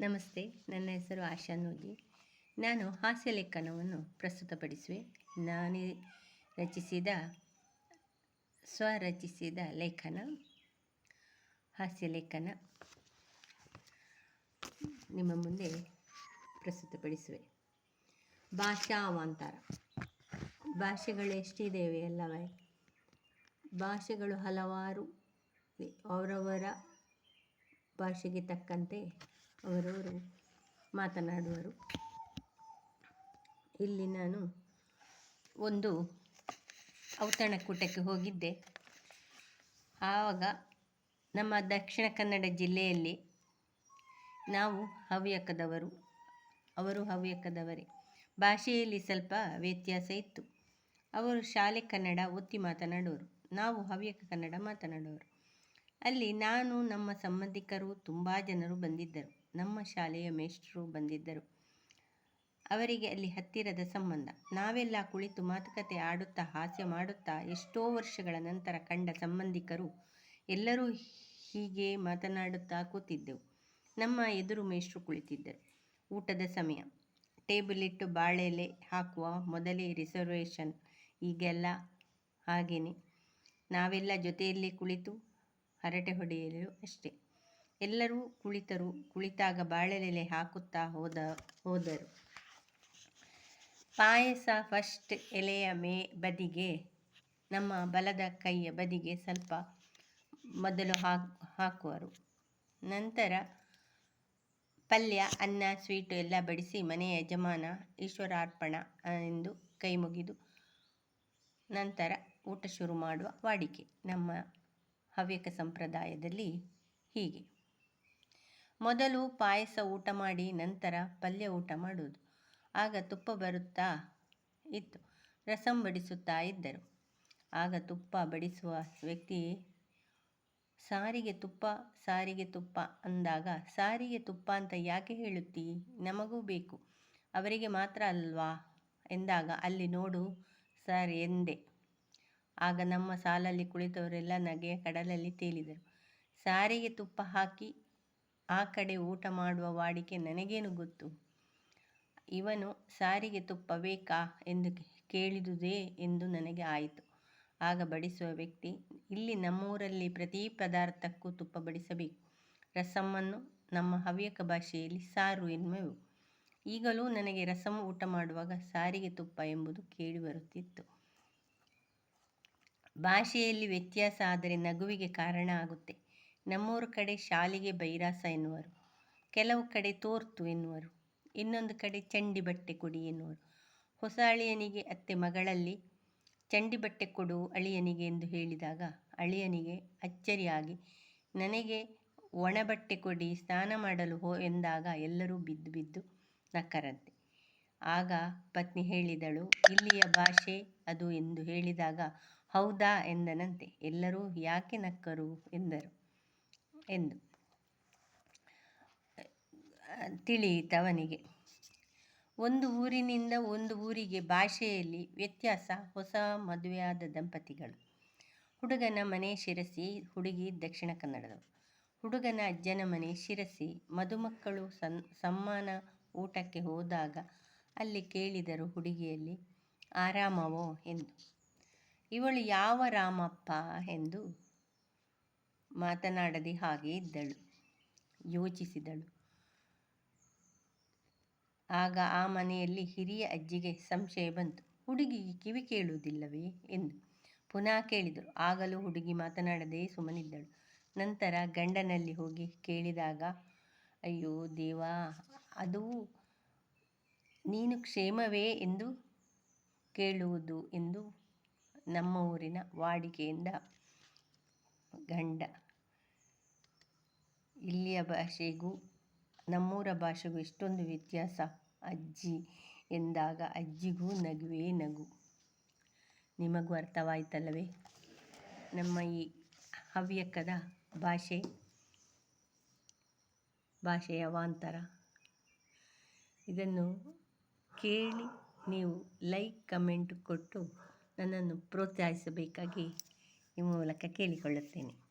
ನಮಸ್ತೆ, ನನ್ನ ಹೆಸರು ಆಶಾ ನೂಜಿ. ನಾನು ಹಾಸ್ಯ ಲೇಖನವನ್ನು ಪ್ರಸ್ತುತಪಡಿಸುವೆ. ನಾನೇ ರಚಿಸಿದ, ಸ್ವರಚಿಸಿದ ಲೇಖನ, ಹಾಸ್ಯ ಲೇಖನ ನಿಮ್ಮ ಮುಂದೆ ಪ್ರಸ್ತುತಪಡಿಸುವೆ. ಭಾಷಾ ಅವಾಂತರ ಭಾಷೆಗಳು ಎಷ್ಟಿದ್ದೇವೆ ಅಲ್ಲವೇ? ಭಾಷೆಗಳು ಹಲವಾರು. ಅವರವರ ಭಾಷೆಗೆ ತಕ್ಕಂತೆ ಅವರವರು ಮಾತನಾಡುವರು. ಇಲ್ಲಿ ನಾನು ಒಂದು ಔತಣಕೂಟಕ್ಕೆ ಹೋಗಿದ್ದೆ. ಆವಾಗ ನಮ್ಮ ದಕ್ಷಿಣ ಕನ್ನಡ ಜಿಲ್ಲೆಯಲ್ಲಿ ನಾವು ಹವ್ಯಕದವರು, ಅವರು ಹವ್ಯಕದವರೇ. ಭಾಷೆಯಲ್ಲಿ ಸ್ವಲ್ಪ ವ್ಯತ್ಯಾಸ ಇತ್ತು. ಅವರು ಶಾಲೆ ಕನ್ನಡ ಒತ್ತಿ ಮಾತನಾಡುವರು, ನಾವು ಹವ್ಯಕ ಕನ್ನಡ ಮಾತನಾಡುವರು. ಅಲ್ಲಿ ನಾನು, ನಮ್ಮ ಸಂಬಂಧಿಕರು, ತುಂಬ ಜನರು ಬಂದಿದ್ದರು. ನಮ್ಮ ಶಾಲೆಯ ಮೇಷ್ಟ್ರು ಬಂದಿದ್ದರು. ಅವರಿಗೆ ಅಲ್ಲಿ ಹತ್ತಿರದ ಸಂಬಂಧ. ನಾವೆಲ್ಲ ಕುಳಿತು ಮಾತುಕತೆ ಆಡುತ್ತಾ, ಹಾಸ್ಯ ಮಾಡುತ್ತಾ, ಎಷ್ಟೋ ವರ್ಷಗಳ ನಂತರ ಕಂಡ ಸಂಬಂಧಿಕರು ಎಲ್ಲರೂ ಹೀಗೆ ಮಾತನಾಡುತ್ತಾ ಕೂತಿದ್ದೆವು. ನಮ್ಮ ಎದುರು ಮೇಷ್ಟ್ರು ಕುಳಿತಿದ್ದರು. ಊಟದ ಸಮಯ. ಟೇಬಲ್ ಇಟ್ಟು ಬಾಳೆಲೆ ಹಾಕುವ ಮೊದಲೇ ರಿಸರ್ವೇಷನ್. ಈಗೆಲ್ಲ ಹಾಗೆಯೇ ನಾವೆಲ್ಲ ಜೊತೆಯಲ್ಲಿ ಕುಳಿತು ಹರಟೆ ಹೊಡೆಯಲು ಅಷ್ಟೆ. ಎಲ್ಲರೂ ಕುಳಿತರು, ಕುಳಿತಾಗ ಬಾಳೆಲೆಲೆ ಹಾಕುತ್ತಾ ಹೋದ, ಹೋದರು. ಪಾಯಸ ಫಸ್ಟ್ ಎಲೆಯ ಮೇ ಬದಿಗೆ, ನಮ್ಮ ಬಲದ ಕೈಯ ಬದಿಗೆ ಸ್ವಲ್ಪ ಮೊದಲು ಹಾಕುವರು. ನಂತರ ಪಲ್ಯ, ಅನ್ನ ಸ್ವೀಟು ಎಲ್ಲ ಬಡಿಸಿ ಮನೆಯ ಯಜಮಾನ ಈಶ್ವರಾರ್ಪಣ ಎಂದು ಕೈ ಮುಗಿದು ನಂತರ ಊಟ ಶುರು ಮಾಡುವ ವಾಡಿಕೆ. ನಮ್ಮ ಹವ್ಯಕ ಸಂಪ್ರದಾಯದಲ್ಲಿ ಹೀಗೆ. ಮೊದಲು ಪಾಯಸ ಊಟ ಮಾಡಿ, ನಂತರ ಪಲ್ಯ ಊಟ ಮಾಡುವುದು. ಆಗ ತುಪ್ಪ ಬರುತ್ತಾ ಇತ್ತು. ರಸಂ ಬಡಿಸುತ್ತಾ ಇದ್ದರು. ಆಗ ತುಪ್ಪ ಬಡಿಸುವ ವ್ಯಕ್ತಿ, ಸಾರಿಗೆ ತುಪ್ಪ ಸಾರಿಗೆ ತುಪ್ಪ ಅಂದಾಗ, ಸಾರಿಗೆ ತುಪ್ಪ ಅಂತ ಯಾಕೆ ಹೇಳುತ್ತೀ? ನಮಗೂ ಬೇಕು. ಅವರಿಗೆ ಮಾತ್ರ ಅಲ್ವಾ? ಎಂದಾಗ ಅಲ್ಲಿ ನೋಡು, ಸರ್ ಎಂದೆ. ಆಗ ನಮ್ಮ ಸಾಲಲ್ಲಿ ಕುಳಿತವರೆಲ್ಲ ನಗೆಯ ಕಡಲಲ್ಲಿ ತೇಲಿದರು. ಸಾರಿಗೆ ತುಪ್ಪ ಹಾಕಿ ಆ ಕಡೆ ಊಟ ಮಾಡುವ ವಾಡಿಕೆ ನನಗೇನು ಗೊತ್ತು? ಇವನು ಸಾರಿಗೆ ತುಪ್ಪ ಬೇಕಾ ಎಂದು ಕೇಳಿದುದೇ ಎಂದು ನನಗೆ ಆಯಿತು. ಆಗ ಬಡಿಸುವ ವ್ಯಕ್ತಿ, ಇಲ್ಲಿ ನಮ್ಮೂರಲ್ಲಿ ಪ್ರತಿ ಪದಾರ್ಥಕ್ಕೂ ತುಪ್ಪ ಬಡಿಸಬೇಕು. ರಸಮ್ಮನ್ನು ನಮ್ಮ ಹವ್ಯಕ ಭಾಷೆಯಲ್ಲಿ ಸಾರು ಎನ್ನುವೆವು. ಈಗಲೂ ನನಗೆ ರಸಂ ಊಟ ಮಾಡುವಾಗ ಸಾರಿಗೆ ತುಪ್ಪ ಎಂಬುದು ಕೇಳಿ ಬರುತ್ತಿತ್ತು. ಭಾಷೆಯಲ್ಲಿ ವ್ಯತ್ಯಾಸ ಆದರೆ ನಗುವಿಗೆ ಕಾರಣ ಆಗುತ್ತೆ. ನಮ್ಮೂರ ಕಡೆ ಶಾಲಿಗೆ ಬೈರಾಸ ಎನ್ನುವರು. ಕೆಲವು ಕಡೆ ತೋರ್ತು ಎನ್ನುವರು. ಇನ್ನೊಂದು ಕಡೆ ಚಂಡಿ ಬಟ್ಟೆ ಕೊಡಿ ಎನ್ನುವರು. ಹೊಸ ಅಳಿಯನಿಗೆ ಅತ್ತೆ ಮಗಳಲ್ಲಿ, ಚಂಡಿ ಬಟ್ಟೆ ಕೊಡು ಅಳಿಯನಿಗೆ ಎಂದು ಹೇಳಿದಾಗ, ಅಳಿಯನಿಗೆ ಅಚ್ಚರಿಯಾಗಿ, ನನಗೆ ಒಣ ಬಟ್ಟೆ ಕೊಡಿ, ಸ್ನಾನ ಮಾಡಲು ಹೋ ಎಂದಾಗ ಎಲ್ಲರೂ ಬಿದ್ದು ಬಿದ್ದು ನಕ್ಕರಂತೆ. ಆಗ ಪತ್ನಿ ಹೇಳಿದಳು, ಇಲ್ಲಿಯ ಭಾಷೆ ಅದು ಎಂದು ಹೇಳಿದಾಗ ಹೌದಾ ಎಂದನಂತೆ. ಎಲ್ಲರೂ ಯಾಕೆ ನಕ್ಕರು ಎಂದರು. ಎಂದು. ತಿಳಿಯಿತವನಿಗೆ ಒಂದು ಊರಿನಿಂದ ಒಂದು ಊರಿಗೆ ಭಾಷೆಯಲ್ಲಿ ವ್ಯತ್ಯಾಸ, ಹೊಸ ಮದುವೆಯಾದ ದಂಪತಿಗಳು. ಹುಡುಗನ ಮನೆ ಶಿರಸಿ, ಹುಡುಗಿ ದಕ್ಷಿಣ ಕನ್ನಡದವರು ಹುಡುಗನ ಅಜ್ಜನ ಮನೆ ಶಿರಸಿ, ಮದುಮಕ್ಕಳು ಸನ್, ಸಮ್ಮಾನ ಊಟಕ್ಕೆ ಹೋದಾಗ ಅಲ್ಲಿ ಕೇಳಿದರು ಹುಡುಗಿಯಲ್ಲಿ, ಆರಾಮವೋ? ಎಂದು. ಇವಳು ಯಾವ ರಾಮಪ್ಪ ಎಂದು ಮಾತನಾಡದೆ ಹಾಗೆ ಇದ್ದಳು, ಯೋಚಿಸಿದಳು. ಆಗ ಆ ಮನೆಯಲ್ಲಿ ಹಿರಿಯ ಅಜ್ಜಿಗೆ ಸಂಶಯ ಬಂತು. ಹುಡುಗಿಗೆ ಕಿವಿ ಕೇಳುವುದಿಲ್ಲವೇ ಎಂದು ಪುನಃ ಕೇಳಿದರು. ಆಗಲೂ ಹುಡುಗಿ ಮಾತನಾಡದೇ ಸುಮ್ಮನಿದ್ದಳು. ನಂತರ ಗಂಡನಲ್ಲಿ ಹೋಗಿ ಕೇಳಿದಾಗ, ಅಯ್ಯೋ ದೇವಾ, ಅದು ನೀನು ಕ್ಷೇಮವೇ ಎಂದು ಕೇಳುವುದು ಎಂದು ನಮ್ಮ ಊರಿನ ವಾಡಿಕೆಯಿಂದ ಗಂಡ. ಇಲ್ಲಿಯ ಭಾಷೆಗೂ, ನಮ್ಮೂರ ಭಾಷೆಗೂ ಇಷ್ಟೊಂದು ವ್ಯತ್ಯಾಸ. ಅಜ್ಜಿ ಎಂದಾಗ ಅಜ್ಜಿಗೂ ನಗುವೇ ನಗು. ನಿಮಗೂ ಅರ್ಥವಾಯಿತಲ್ಲವೇ? ನಮ್ಮ ಈ ಹವ್ಯಕದ ಭಾಷೆ, ಭಾಷೆಯ ವಾಂತರ. ಇದನ್ನು ಕೇಳಿ ನೀವು ಲೈಕ್, ಕಮೆಂಟ್ ಕೊಟ್ಟು ನನ್ನನ್ನು ಪ್ರೋತ್ಸಾಹಿಸಬೇಕಾಗಿ ಈ ಮೂಲಕ ಕೇಳಿಕೊಳ್ಳುತ್ತೇನೆ.